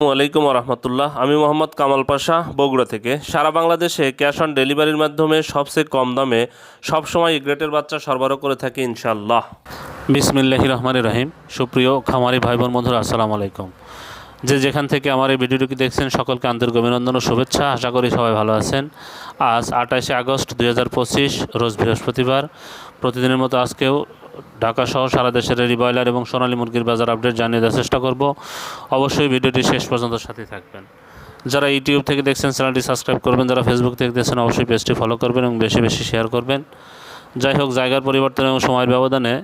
আলাইকুম রহমতুল্লাহ। আমি মোহাম্মদ কামাল পাশা, বগুড়া থেকে। সারা বাংলাদেশে ক্যাশ অন ডেলিভারির মাধ্যমে সবচেয়ে কম দামে সবসময় গ্রেটের বাচ্চা সরবরাহ করে থাকি ইনশাল্লাহ বিসমিল্লাহি রহমান রহিম। সুপ্রিয় খামারি ভাই বোন বন্ধুরা, আসসালামু আলাইকুম। যে যেখান থেকে আমার এই ভিডিওটি দেখছেন, সকলকে আন্তরিক অভিনন্দন ও শুভেচ্ছা। আশা করি সবাই ভালো আছেন। আজ আঠাশে আগস্ট দুই হাজার পঁচিশ, রোজ বৃহস্পতিবার। প্রতিদিনের মতো আজকেও ঢাকা সহ সারা দেশের রেডি ব্রয়লার এবং সোনালী মুরগির বাজার আপডেট জানিয়ে দেওয়ার চেষ্টা করব। অবশ্যই ভিডিওটি শেষ পর্যন্ত সাথে থাকবেন। যারা ইউটিউব থেকে দেখছেন, চ্যানেলটি সাবস্ক্রাইব করবেন, যারা ফেসবুক থেকে দেখছেন, অবশ্যই পেজটি ফলো করবেন এবং বেশি বেশি শেয়ার করবেন। যাই হোক, জায়গার পরিবর্তন এবং সময়ের ব্যবধানে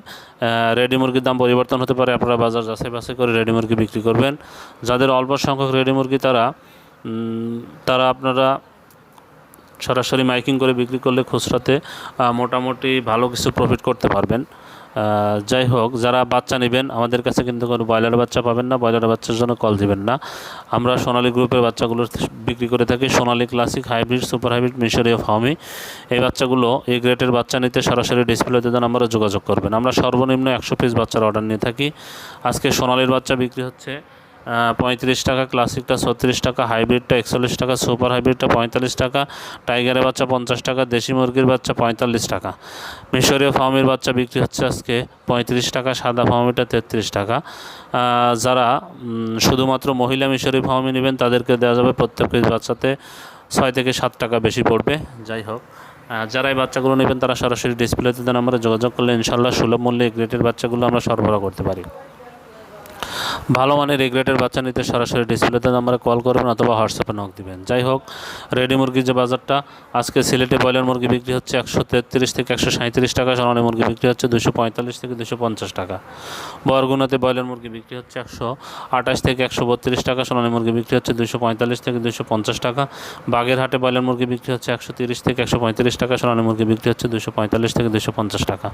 রেডি মুরগির দাম পরিবর্তন হতে পারে। আপনারা বাজার যাচাই বাছাই করে রেডি মুরগি বিক্রি করবেন। যাদের অল্প সংখ্যক রেডি মুরগি, তারা তারা আপনারা সরাসরি মাইকিং করে বিক্রি করলে খুচরাতে মোটামুটি ভালো কিছু প্রফিট করতে পারবেন। যাই হোক, যারা বাচ্চা নেবেন, আমাদের কাছে কিন্তু কোনো ব্রয়লার বাচ্চা পাবেন না, ব্রয়লার বাচ্চার জন্য কল দিবেন না। আমরা সোনালি গ্রুপের বাচ্চাগুলো বিক্রি করে থাকি, Sonali classic hybrid super hybrid মিশরীয় ফার্মি এই বাচ্চাগুলো এই গ্রেটের বাচ্চা নিতে সরাসরি ডিসপ্লেতে দেন, আমরা যোগাযোগ করবেন। আমরা সর্বনিম্ন একশো পিস বাচ্চার অর্ডার নিয়ে থাকি। আজকে সোনালির বাচ্চা বিক্রি হচ্ছে পঁয়ত্রিশ টাকা, ক্লাসিকটা ছত্রিশ টাকা, হাইব্রিডটা একচল্লিশ টাকা, সুপার হাইব্রিডটা পঁয়তাল্লিশ টাকা, টাইগারের বাচ্চা পঞ্চাশ টাকা, দেশি মুরগির বাচ্চা পঁয়তাল্লিশ টাকা। মিশরীয় ফার্মের বাচ্চা বিক্রি হচ্ছে আজকে পঁয়ত্রিশ টাকা, সাদা ফার্মিটা তেত্রিশ টাকা। যারা শুধুমাত্র মহিলা মিশরীয় ফার্মে নেবেন, তাদেরকে দেওয়া যাবে প্রত্যেক পিস বাচ্চাতে ছয় থেকে সাত টাকা বেশি পড়বে। যাই হোক যারা এই বাচ্চাগুলো নেবেন, তারা সরাসরি ডিসপ্লেতে দেন আমরা যোগাযোগ করলে ইনশাল্লাহ সুলভ মূল্যে গ্রেটের বাচ্চাগুলো আমরা সরবরাহ করতে পারি। ভালো মানের এই গ্রেটের বাচ্চা নিতে সরাসরি ডিসপ্লেতে নাম্বারে কল করবেন অথবা হোয়াটসঅ্যাপে নক দিবেন। যাই হোক রেডি মুরগির যে বাজারটা, আজকে সিলেটে ব্রয়লার মুরগি বিক্রি হচ্ছে একশো তেত্রিশ থেকে একশো সাঁত্রিশ টাকা সোনালী মুরগি বিক্রি হচ্ছে দুশো পঁয়তাল্লিশ থেকে দুশো পঞ্চাশ টাকা। বরগুনাতে ব্রয়লার মুরগি বিক্রি হচ্ছে একশো আঠাশ থেকে একশো বত্রিশ টাকা সোনালী মুরগি বিক্রি হচ্ছে দুশো পঁয়তাল্লিশ থেকে দুশো পঞ্চাশ টাকা। বাগেরহাটে ব্রয়লার মুরগি বিক্রি হচ্ছে একশো তিরিশ থেকে একশো পঁয়ত্রিশ টাকা সোনালী মুরগি বিক্রি হচ্ছে দুশো পঁয়তাল্লিশ থেকে দুশো পঞ্চাশ টাকা।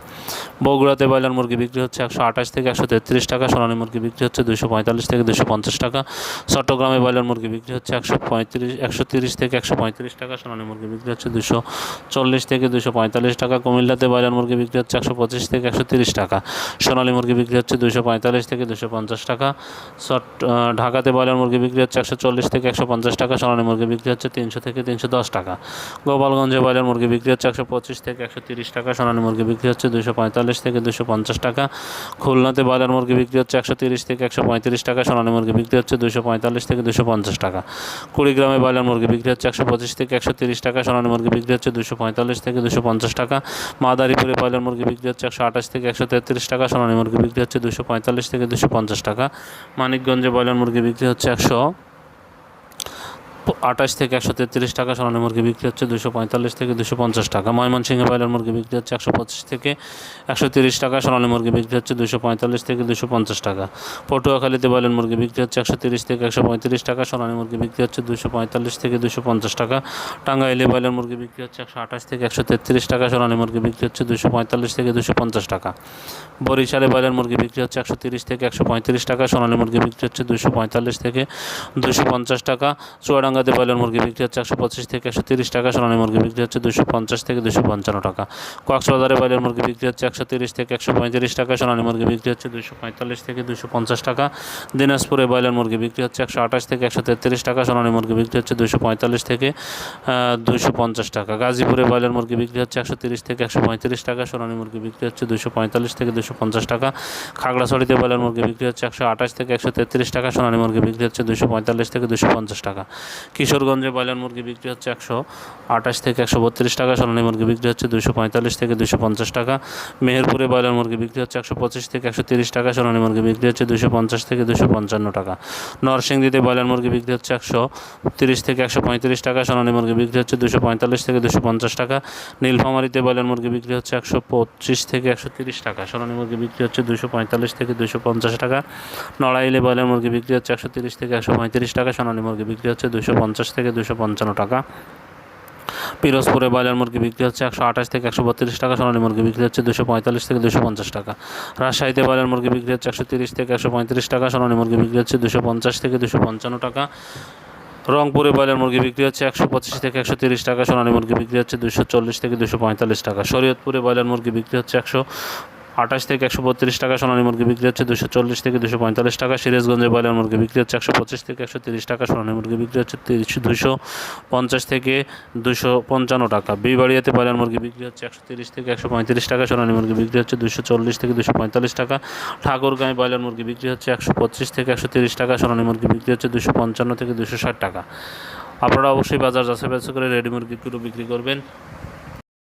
বগুড়াতে ব্রয়লার মুরগি বিক্রি হচ্ছে একশো আঠাশ থেকে একশো তেত্রিশ টাকা সোনালী মুরগি বিক্রি হচ্ছে দুশো পঁয়তাল্লিশ থেকে দুশো পঞ্চাশ টাকা। চট্টগ্রামে ব্রয়লার মুরগি বিক্রি হচ্ছে একশো পঁয়ত্রিশ, একশো তিরিশ থেকে একশো পঁয়ত্রিশ টাকা। সোনালী মুরগি বিক্রি হচ্ছে দুশো চল্লিশ থেকে দুশো পঁয়তাল্লিশ টাকা। কুমিল্লাতে ব্রয়লার মুরগি বিক্রি হচ্ছে একশো পঁচিশ থেকে একশো তিরিশ টাকা। সোনালী মুরগি বিক্রি হচ্ছে দুশো পঁয়তাল্লিশ থেকে দুশো পঞ্চাশ টাকা। চট ঢাকাতে ব্রয়লার মুরগি বিক্রি হচ্ছে একশো চল্লিশ থেকে একশো পঞ্চাশ টাকা। সোনালী মুরগি বিক্রি হচ্ছে তিনশো থেকে তিনশো দশ টাকা। গোপালগঞ্জে ব্রয়লার মুরগি বিক্রি হচ্ছে একশো পঁচিশ থেকে একশো তিরিশ টাকা। সোনালী মুরগি বিক্রি হচ্ছে দুশো পঁয়তাল্লিশ থেকে দুশো পঞ্চাশ টাকা। খুলনাতে ব্রয়লার মুরগি বিক্রি হচ্ছে একশো তিরিশ থেকে একশো পঁয়ত্রিশ টাকা, সোনালী মুরগি বিক্রি হচ্ছে দুশো পঁয়তাল্লিশ থেকে দুশো পঞ্চাশ টাকা। কুড়িগ্রামে ব্রয়লার মুরগি বিক্রি হচ্ছে একশো পঁচিশ থেকে একশো তিরিশ টাকা, সোনালী মুরগি বিক্রি হচ্ছে দুশো পঁয়তাল্লিশ থেকে দুশো পঞ্চাশ টাকা। মাদারীপুরে ব্রয়লার মুরগি বিক্রি হচ্ছে একশো আঠাশ থেকে একশো তেত্রিশ টাকা, সোনালী মুরগি বিক্রি হচ্ছে দুশো পঁয়তাল্লিশ থেকে দুশো পঞ্চাশ টাকা। মানিকগঞ্জে ব্রয়লার মুরগি বিক্রি হচ্ছে একশো আঠাশ থেকে একশো তেত্রিশ টাকা, সোনালী মুরগি বিক্রি হচ্ছে দুশো পঁয়তাল্লিশ থেকে দুশো পঞ্চাশ টাকা। ময়মনসিংহে ব্রয়লার মুরগি বিক্রি হচ্ছে একশো পঁচিশ থেকে একশো তিরিশ টাকা, সোনালী মুরগি বিক্রি হচ্ছে দুশো পঁয়তাল্লিশ থেকে দুশো পঞ্চাশ টাকা। পটুয়াখালীতে ব্রয়লার মুরগি বিক্রি হচ্ছে একশো তিরিশ থেকে একশো পঁয়ত্রিশ টাকা, সোনালী মুরগি বিক্রি হচ্ছে দুশো পঁয়তাল্লিশ থেকে দুশো পঞ্চাশ টাকা। টাঙ্গাইলে ব্রয়লার মুরগি বিক্রি হচ্ছে একশো আঠাশ থেকে একশো তেত্রিশ টাকা, সোনালী মুরগি বিক্রি হচ্ছে দুশো পঁয়তাল্লিশ থেকে দুশো পঞ্চাশ টাকা। বরিশালে ব্রয়লার মুরগি বিক্রি হচ্ছে একশো তিরিশ থেকে একশো পঁয়ত্রিশ টাকা, সোনালী মুরগি বিক্রি হচ্ছে দুশো পঁয়তাল্লিশ থেকে দুশো পঞ্চাশ টাকা। চুয়াডাঙ্গাতে ব্রয়লার মুরগি বিক্রি হচ্ছে একশো পঁচিশ থেকে একশো তিরিশ টাকা সোনালী মুরগি বিক্রি হচ্ছে দুশো পঞ্চাশ থেকে দুশো পঞ্চান্ন টাকা কক্সবাজারে ব্রয়লার মুরগি বিক্রি হচ্ছে একশো তিরিশ থেকে একশো পঁয়ত্রিশ টাকা সোনালী মুরগি বিক্রি হচ্ছে দুশো পঁয়তাল্লিশ থেকে দুশো পঞ্চাশ টাকা দিনাজপুরে ব্রয়লার মুরগি বিক্রি হচ্ছে একশো আঠাশ থেকে একশো তেত্রিশ টাকা সোনালী মুরগি বিক্রি হচ্ছে দুশো পঁয়তাল্লিশ থেকে দুশো পঞ্চাশ টাকা গাজীপুরে ব্রয়লার মুরগি বিক্রি হচ্ছে একশো তিরিশ থেকে একশো পঁয়ত্রিশ টাকা সোনালী মুরগি বিক্রি হচ্ছে দুশো পঁয়তাল্লিশ থেকে দুশো পঞ্চাশ টাকা খাগড়াছড়িতে ব্রয়লার মুরগি বিক্রি হচ্ছে একশো আঠাশ থেকে একশো তেত্রিশ টাকা সোনালী মুরগি বিক্রি হচ্ছে দুশো পঁয়তাল্লিশ থেকে দুশো পঞ্চাশ টাকা কিশোরগঞ্জে ব্রয়লার মুরগি বিক্রি হচ্ছে একশো আঠাশ থেকে একশো বত্রিশ টাকা সোনালী মুরগি বিক্রি হচ্ছে দুশো পঁয়তাল্লিশ থেকে দুশো পঞ্চাশ টাকা মেহেরপুরে ব্রয়লার মুরগি বিক্রি হচ্ছে একশো পঁচিশ থেকে একশো তিরিশ টাকা সোনালী মুরগি বিক্রি হচ্ছে দুশো পঞ্চাশ থেকে দুশো পঞ্চান্ন টাকা নরসিংদীতে ব্রয়লার মুরগি বিক্রি হচ্ছে একশো তিরিশ থেকে একশো পঁয়ত্রিশ টাকা সোনালী মুরগি বিক্রি হচ্ছে দুশো পঁয়তাল্লিশ থেকে দুশো পঞ্চাশ টাকা নীলফামারিতে ব্রয়লার মুরগি বিক্রি হচ্ছে একশো পঁচিশ থেকে একশো তিরিশ টাকা সোনালী মুরগি বিক্রি হচ্ছে দুশো পঁয়তাল্লিশ থেকে দুশো পঞ্চাশ টাকা নড়াইলে ব্রয়লার মুরগি বিক্রি হচ্ছে একশো তিরিশ থেকে একশো পঁয়ত্রিশ টাকা সোনালী মুরগি বিক্রি হচ্ছে দুশো পঞ্চাশ থেকে দুশো পঞ্চান্ন টাকা। পিরোজপুরে ব্রয়লার মুরগি বিক্রি হচ্ছে একশো আঠাশ থেকে একশো বত্রিশ টাকা, সোনালী মুরগি বিক্রি হচ্ছে দুশো পঁয়তাল্লিশ থেকে দুশো পঞ্চাশ টাকা। রাজশাহীতে ব্রয়লার মুরগি বিক্রি হচ্ছে একশো তিরিশ থেকে একশো পঁয়ত্রিশ টাকা, সোনালী মুরগি বিক্রি হচ্ছে দুশো পঞ্চাশ থেকে দুশো পঞ্চান্ন টাকা। রংপুরে ব্রয়লার মুরগি বিক্রি হচ্ছে একশো পঁচিশ থেকে একশো তিরিশ টাকা, সোনালী মুরগি বিক্রি হচ্ছে দুশো চল্লিশ থেকে দুশো পঁয়তাল্লিশ টাকা। শরীয়তপুরে ব্রয়লার মুরগি বিক্রি হচ্ছে একশো আঠাশ থেকে একশো বত্রিশ টাকা সোনালী মুরগি বিক্রি হচ্ছে, দুশো চল্লিশ থেকে দুশো পঁয়তাল্লিশ টাকা। সিরাজগঞ্জে ব্রয়লার মুরগি বিক্রি হচ্ছে একশো পঁচিশ থেকে একশো তিরিশ টাকা, সোনালী মুরগি বিক্রি হচ্ছে তিরিশ, দুশো পঞ্চাশ থেকে দুশো পঞ্চান্ন টাকা। বিবাড়িয়াতে ব্রয়লার মুরগি বিক্রি হচ্ছে একশো তিরিশ থেকে একশো পঁয়ত্রিশ টাকা, সোনালী মুরগি বিক্রি হচ্ছে দুশো চল্লিশ থেকে দুশো পঁয়তাল্লিশ টাকা। ঠাকুরগাঁয়ে ব্রয়লার মুরগি বিক্রি হচ্ছে একশো পঁচিশ থেকে একশো তিরিশ টাকা, সোনালী মুরগি বিক্রি হচ্ছে দুশো পঞ্চান্ন থেকে দুশো ষাট টাকা। আপনারা অবশ্যই বাজার যাচাই বাছাই করে রেডি মুরগিগুলো বিক্রি করবেন।